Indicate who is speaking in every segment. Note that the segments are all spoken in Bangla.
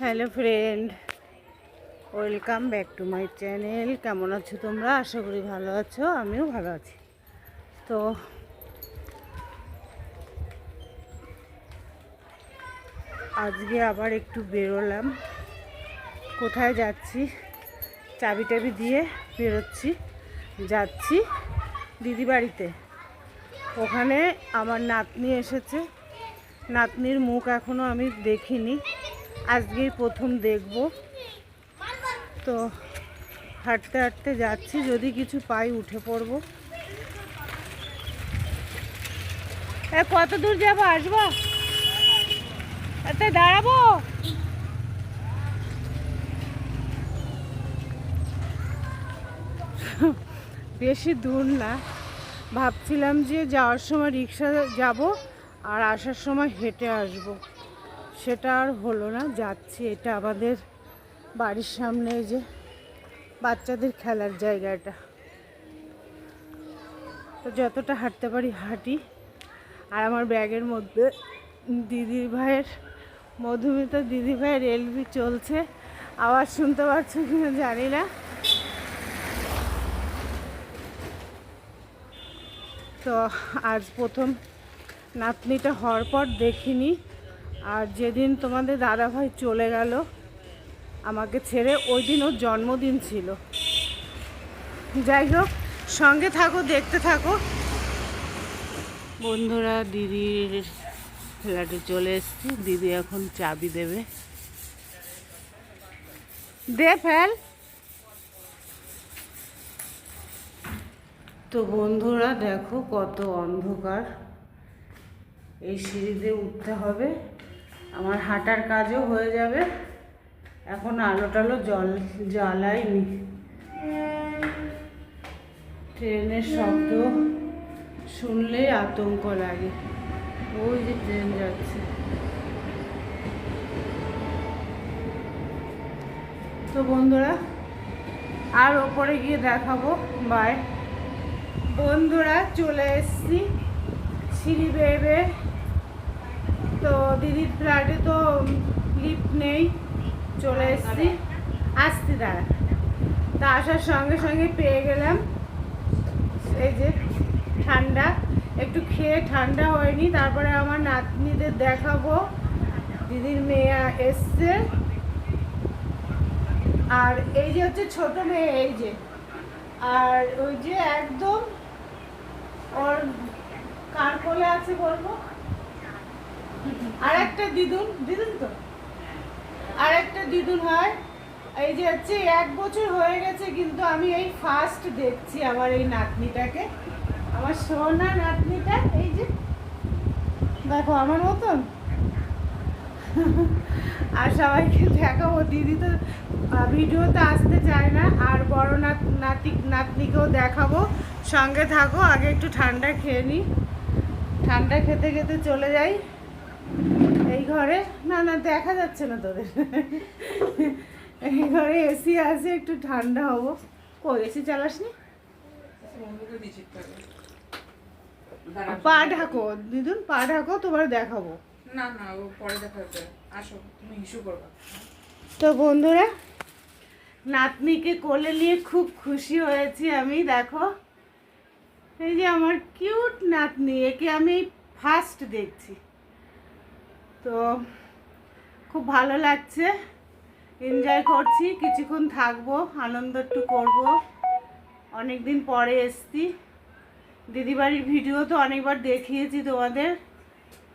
Speaker 1: Hello friend welcome back to my channel কেমন আছো তোমরা? আশা করি ভালো আছো, আমিও ভালো আছি। তো, আজকে আবার একটু বেরোলাম। কোথায় যাচ্ছি? চাবি টাবি দিয়ে বেরোচ্ছি। যাচ্ছি দিদি বাড়িতে ওখানে আমার নাতনি এসেছে। নাতনির মুখ এখনও আমি দেখিনি। আজকেই প্রথম দেখব। তো হাঁটতে হাঁটতে যাচ্ছি, যদি কিছু পাই উঠে পড়ব। কত দূর যাব? আসব? এতে দাঁড়াবো? বেশি দূর না। ভাবছিলাম যে যাওয়ার সময় রিক্সা যাব আর আসার সময় হেঁটে আসব। সেটা আর হলো না, যাচ্ছি। এটা আমাদের বাড়ির সামনে যে বাচ্চাদের খেলার জায়গাটা। তো যতটা হাঁটতে পারি হাঁটি। আর আমার ব্যাগের মধ্যে দিদির ভাইয়ের, মধুমিতা দিদি ভাইয়ের এলবি চলছে। আওয়াজ শুনতে পাচ্ছ কিনা জানি না। তো আজ প্রথম নাতনিটা হওয়ার পর দেখিনি। আর যেদিন তোমাদের দাদাভাই চলে গেল আমাকে ছেড়ে ওই দিন ওর জন্মদিন ছিল। যাই হোক সঙ্গে থাকো দেখতে থাকো। বন্ধুরা দিদির ফ্ল্যাটে চলে এসেছি। দিদি এখন চাবি দেবে। দে ফেল। তো বন্ধুরা দেখো কত অন্ধকার। এই সিঁড়িতে উঠতে হবে। আমার হাঁটার কাজও হয়ে যাবে। এখন আলো টালো জল জ্বালাইনি। ট্রেনের শব্দ শুনলেই আতঙ্ক লাগে। ওই যে ট্রেন যাচ্ছে। তো বন্ধুরা, আর ওপরে গিয়ে দেখাবো। বাই বন্ধুরা, চলে এসছি সিঁড়ি বেয়ে তো দিদির ফ্ল্যাটে তো লিফট নেই, চলে এসছি। আসছি, দাঁড়া। তা আসার সঙ্গে সঙ্গে পেয়ে গেলাম। এই যে ঠান্ডা, একটু খেয়ে ঠান্ডা হয়নি, তারপরে আমার নাতনিদের দেখাবো। দিদির মেয়ে এসছে। আর এই যে হচ্ছে ছোট মেয়ে, এই যে। আর ওই যে একদম ওর কার কোলে আছে বলব? আর একটা দিদুন দিদুন তো? আর একটা দিদুন হয়, এই যে হচ্ছে এক বছর হয়ে গেছে কিন্তু আমি এই ফার্স্ট দেখছি আমার এই নাতনিটাকে। আমার সোনা নাতনিটা, এই যে, দেখো আমার মতন? আর সবাইকে দেখাবো। দিদি তো আহ, ভিডিওতে আসতে চায় না আর বড় নাত নাতি নাতনিকেও দেখাবো। সঙ্গে থাকো আগে একটু ঠান্ডা খেয়ে নিই ঠান্ডা খেতে খেতে চলে যাই এই ঘরে। না না দেখা যাচ্ছে না তোদের। এই ঘরে এসি আছে একটু ঠান্ডা হব। কই এসি চালাসনি? পা ঢাকো দিদুন পা ঢাকো তোমার দেখাবো।
Speaker 2: না না ও পরে দেখা যাবে আসো তুমি ইস্যু করবা।
Speaker 1: তো বন্ধুরা নাতনিকে কোলে নিয়ে খুব খুশি হয়েছি আমি দেখো। এই যে আমার কিউট নাতনি একে আমি ফার্স্ট দেখছি। তো খুব ভালো লাগছে। এনজয় করছি কিছুক্ষণ থাকব আনন্দ একটু করব। অনেক দিন পরে এসছি। দিদিবাড়ির ভিডিও তো অনেকবার দেখিয়েছি তোমাদের।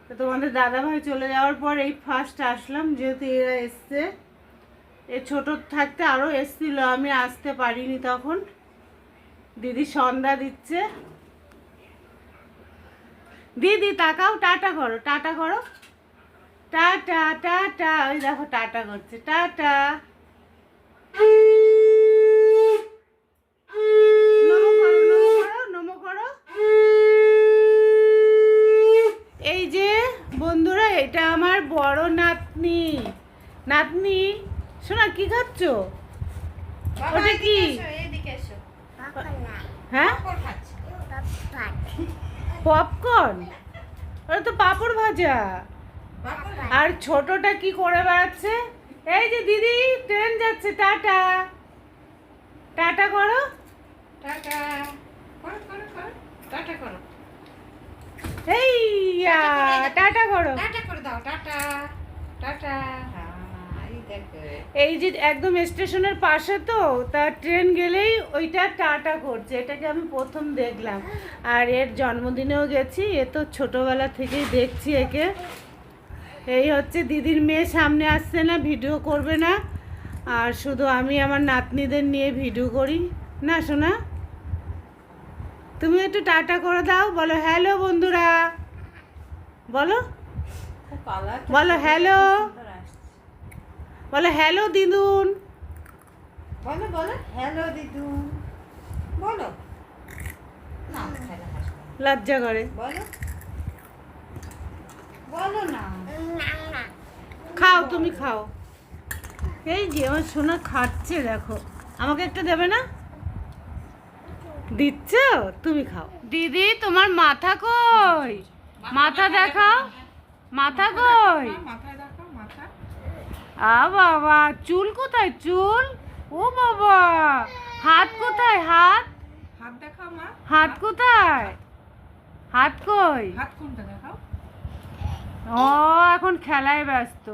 Speaker 1: তো তোমাদের দাদাভাই চলে যাওয়ার পর এই ফার্স্ট আসলাম, যেহেতু এরা এসছে। এ ছোট থাকতে আরও এসছিল, আমি আসতে পারিনি তখন। দিদি সন্ধ্যা দিচ্ছে। দিদি তাকাও, টাটা করো টাটা করো। টাটা টাটা, ওই দেখো, টাটা করছে। টাটা। বড় নাতনি। নাতনি শোনা কি খাচ্ছ? ওটা কি? হ্যাঁ? পপকর্ন? ওটা তো পাঁপড় ভাজা। আর ছোটটা কি করে বেড়াচ্ছে? এই যে দিদি ট্রেন যাচ্ছে টাটা। টাটা করো।
Speaker 2: টাটা। করো করো করো। টাটা করো।
Speaker 1: এই টাটা করো।
Speaker 2: Tata tata tata. এই
Speaker 1: যে একদম স্টেশনের পাশে তো তার ট্রেন গেলেই ওইটা টাটা করছে। এটাকে আমি প্রথম দেখলাম। আর এর জন্মদিনেও গেছি এ তো ছোটোবেলা থেকেই দেখছি একে। এই হচ্ছে দিদির মেয়ে সামনে আসছে না ভিডিও করবে না। আর শুধু আমি আমার নাতনিদের নিয়ে ভিডিও করি। না শোনা তুমি একটু টাটা করে দাও বলো হ্যালো বন্ধুরা। বলো। বলো হ্যালো বলো হ্যালো দিদুন।
Speaker 2: বলো বলো হ্যালো দিদু বলো।
Speaker 1: লজ্জা করে।
Speaker 2: বলো। বলো না।
Speaker 1: খাও তুমি খাও। এই যে আমার সোনা খাচ্ছে দেখো। আমাকে একটু দেবে না? দিচ্ছ? তুমি খাও। দিদি তোমার মাথা কই? মাথা দেখাও। মাথা কই?
Speaker 2: দেখো
Speaker 1: আ বাবা চুল কোথায় চুল? ও বাবা হাত কোথায় হাত?
Speaker 2: হাত দেখাও মা।
Speaker 1: হাত কোথায়? হাত কই?
Speaker 2: হাত কোনটা দেখাও?
Speaker 1: ও এখন খেলায় ব্যস্ত।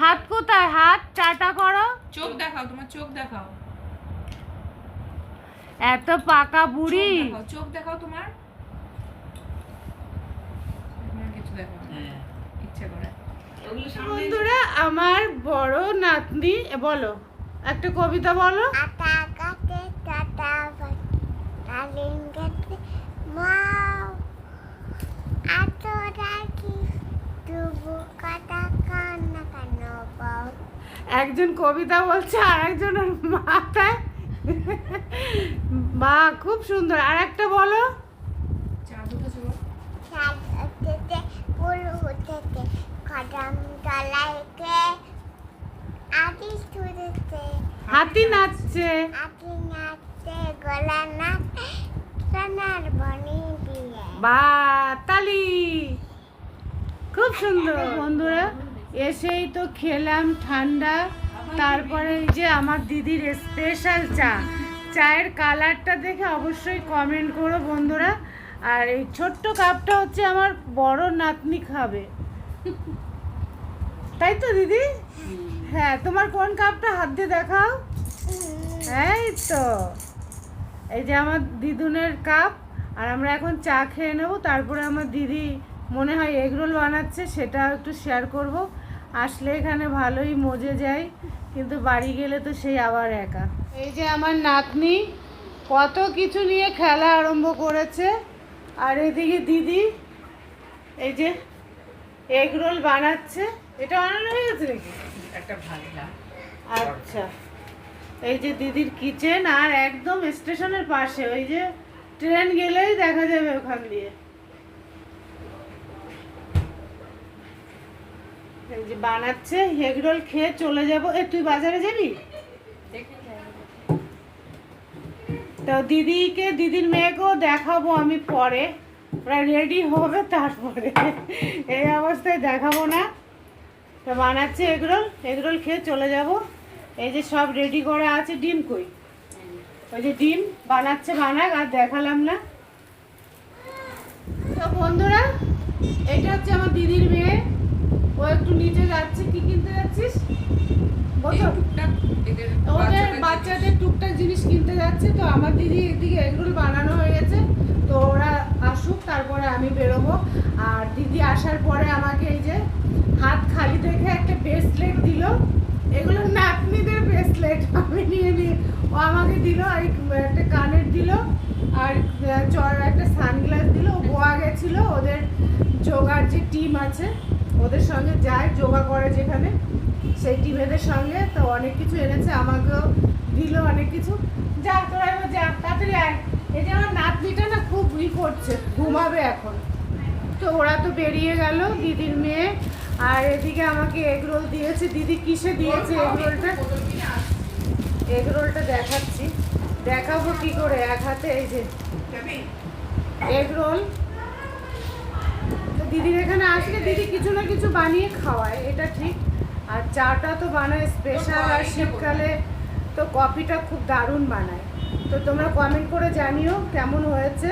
Speaker 1: হাত কোথায় হাত? টাটা করো।
Speaker 2: চোখ দেখাও তোমার চোখ দেখাও।
Speaker 1: এত পাকা বুড়ি।
Speaker 2: চোখ দেখাও, তোমার কিছু দেখাও ইচ্ছে করে
Speaker 1: বন্ধুরা আমার বড় নাতনি বলো একটা কবিতা বলো। একজন কবিতা বলছে আর একজনের মাথায়। বা খুব সুন্দর। আর একটা বলো।
Speaker 3: ফুল উঠেতে কদম তলাইকে আদি ছুড়েছে
Speaker 1: হাতি নাচছে।
Speaker 3: আদি নাচতে গলা নাচ সোনার বনি দিয়ে।
Speaker 1: বা তালি। খুব সুন্দর। বন্ধুরা এসেই তো খেলাম ঠান্ডা। তারপরে এই যে আমার দিদির স্পেশাল চা। চায়ের কালারটা দেখে অবশ্যই কমেন্ট করো বন্ধুরা। আর এই ছোট্ট কাপটা হচ্ছে আমার বড় নাতনি খাবে। তাই তো, দিদি? হ্যাঁ তোমার কোন কাপটা হাত দিয়ে দেখাও? এই তো। এই যে আমার দিদুনের কাপ, আর আমরা এখন চা খেয়ে নেব, তারপরে আমার দিদি মনে হয় এগরোল বানাচ্ছে সেটা একটু শেয়ার করব। আসলে এখানে ভালোই মজে যায় কিন্তু বাড়ি গেলে তো সেই আবার একা। এই যে আমার নাতনি, কত কিছু নিয়ে খেলা আরম্ভ করেছে। আর এদিকে দিদি এই যে এগরোল বানাচ্ছে। এটা বানানো হয়ে গেছে নাকি?
Speaker 2: একটা
Speaker 1: আচ্ছা। এই যে দিদির কিচেন আর একদম স্টেশনের পাশে ওই যে ট্রেন গেলেই দেখা যাবে ওখান দিয়ে। এই যে বানাচ্ছে এগরোল খেয়ে চলে যাব। এ তুই বাজারে যাবি
Speaker 2: দেখে যাই
Speaker 1: তো দিদিকে দিদির মেয়েকেও দেখাবো আমি পরে। ওরা রেডি হবে তারপরে। এই অবস্থায় দেখাবো না। তো বানাচ্ছে এগরোল। এগরোল খেয়ে চলে যাব। এই যে সব রেডি করা আছে ডিম কই? ওই যে ডিম বানাচ্ছে বানাক আর দেখালাম না। তো বন্ধুরা এটা হচ্ছে আমার দিদির মেয়ে। ও একটু নিচে যাচ্ছে। কি কিনতে যাচ্ছিস?
Speaker 2: এই
Speaker 1: বলো
Speaker 2: টুকটাক এদের
Speaker 1: ওদের
Speaker 2: বাচ্চাদের
Speaker 1: বাচ্চাদের টুকটাক জিনিস কিনতে যাচ্ছে, তো আমার দিদি এদিকে এগরোল বানানো হয়ে গেছে, তো ওরা আসুক, তারপরে আমি বেরোবো। আর দিদি আসার পরে আমাকে এই যে হাত খালি দেখে একটা ব্রেসলেট দিল। এগুলো নাতনিদের ব্রেসলেট আমি নিয়ে নিয়ে, ও আমাকে দিল, আর একটা কানের দিল, আর চর, একটা সানগ্লাস দিল। গোয়া গেছিল, ওদের যোগার যে টিম আছে, ওদের সঙ্গে যায়, যোগা করে যেখানে। সেই টিমেদের সঙ্গে, তো অনেক কিছু এনেছে, আমাকেও দিল অনেক কিছু। যা তোরা এবার যা তাড়াতাড়ি আয়। এই যে আমার নাতনিটা না খুব ই করছে ঘুমাবে এখন। তো ওরা তো বেরিয়ে গেল দিদির মেয়ে আর এদিকে আমাকে এগ রোল দিয়েছে। দিদি কিসে দিয়েছে এগ রোলটা এগ রোলটা দেখাচ্ছি। দেখাবো কি করে এক হাতে এই যে।
Speaker 2: যাবি
Speaker 1: এগ রোল তো দিদির এখানে আসলে দিদি কিছু না কিছু বানিয়ে খাওয়ায় এটা ঠিক। আর চাটা তো বানায় স্পেশাল আর শীতকালে তো কফিটা খুব দারুণ বানায়। তো তোমরা কমেন্ট করে জানিও কেমন হয়েছে।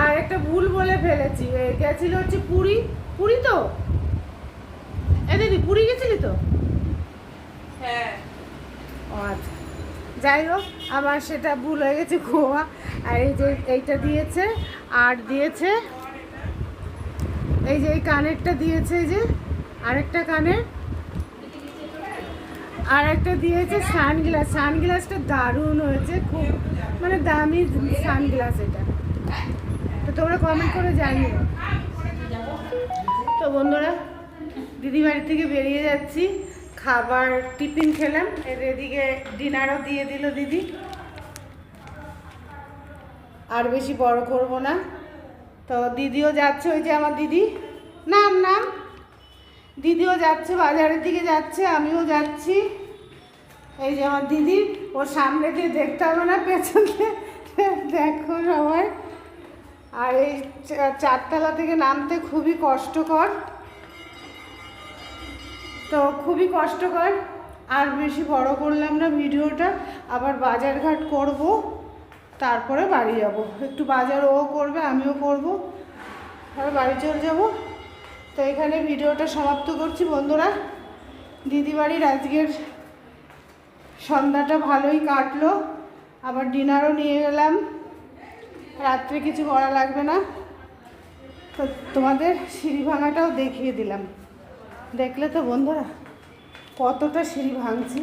Speaker 1: আর একটা ভুল বলে ফেলেছি গেছিল হচ্ছে পুরী। পুরী তো? এ দিদি পুরী গেছিলি তো?
Speaker 2: হ্যাঁ।
Speaker 1: ও আচ্ছা। যাই হোক আমার সেটা ভুল হয়ে গেছে গোয়া আর এই যে এইটা দিয়েছে আর দিয়েছে। এই যে এই কানেরটা দিয়েছে এই যে আরেকটা কানের। আর একটা দিয়েছে সানগ্লাস। সানগ্লাসটা দারুণ হয়েছে, খুব মানে দামি সানগ্লাস এটা। তো তোমরা কমেন্ট করে জানিও। তো বন্ধুরা দিদি বাড়ি থেকে বেরিয়ে যাচ্ছি। খাবার, টিফিন খেলাম। এর এদিকে ডিনারও দিয়ে দিল দিদি। আর বেশি বড় করব না। তো দিদিও যাচ্ছে, ওই যে আমার দিদি। নাম নাম? দিদিও যাচ্ছে, বাজারের দিকে যাচ্ছে, আমিও যাচ্ছি। এই যে আমার দিদি ওর সামনে দিয়ে দেখতে হবে না, পেছনে। দেখো সবাই। আর এই চারতলা থেকে নামতে খুবই কষ্টকর। তো খুবই কষ্টকর। আর বেশি বড় করলাম না ভিডিওটা। আবার বাজারঘাট করব, তারপরে বাড়ি যাব। একটু বাজার ও করবে, আমিও করব। আর বাড়ি চলে যাব। তো এখানে ভিডিওটা সমাপ্ত করছি, বন্ধুরা। দিদি বাড়ির আজকের সন্ধ্যাটা ভালোই কাটলো। আবার ডিনারও নিয়ে গেলাম রাত্রে কিছু করা লাগবে না। তো তোমাদের সিঁড়ি ভাঙাটাও দেখিয়ে দিলাম। দেখলে তো, বন্ধুরা, কতটা সিঁড়ি ভাঙছি।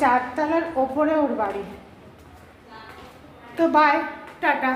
Speaker 1: চারতলার ওপরে ওর বাড়ি। তো বাই টাটা।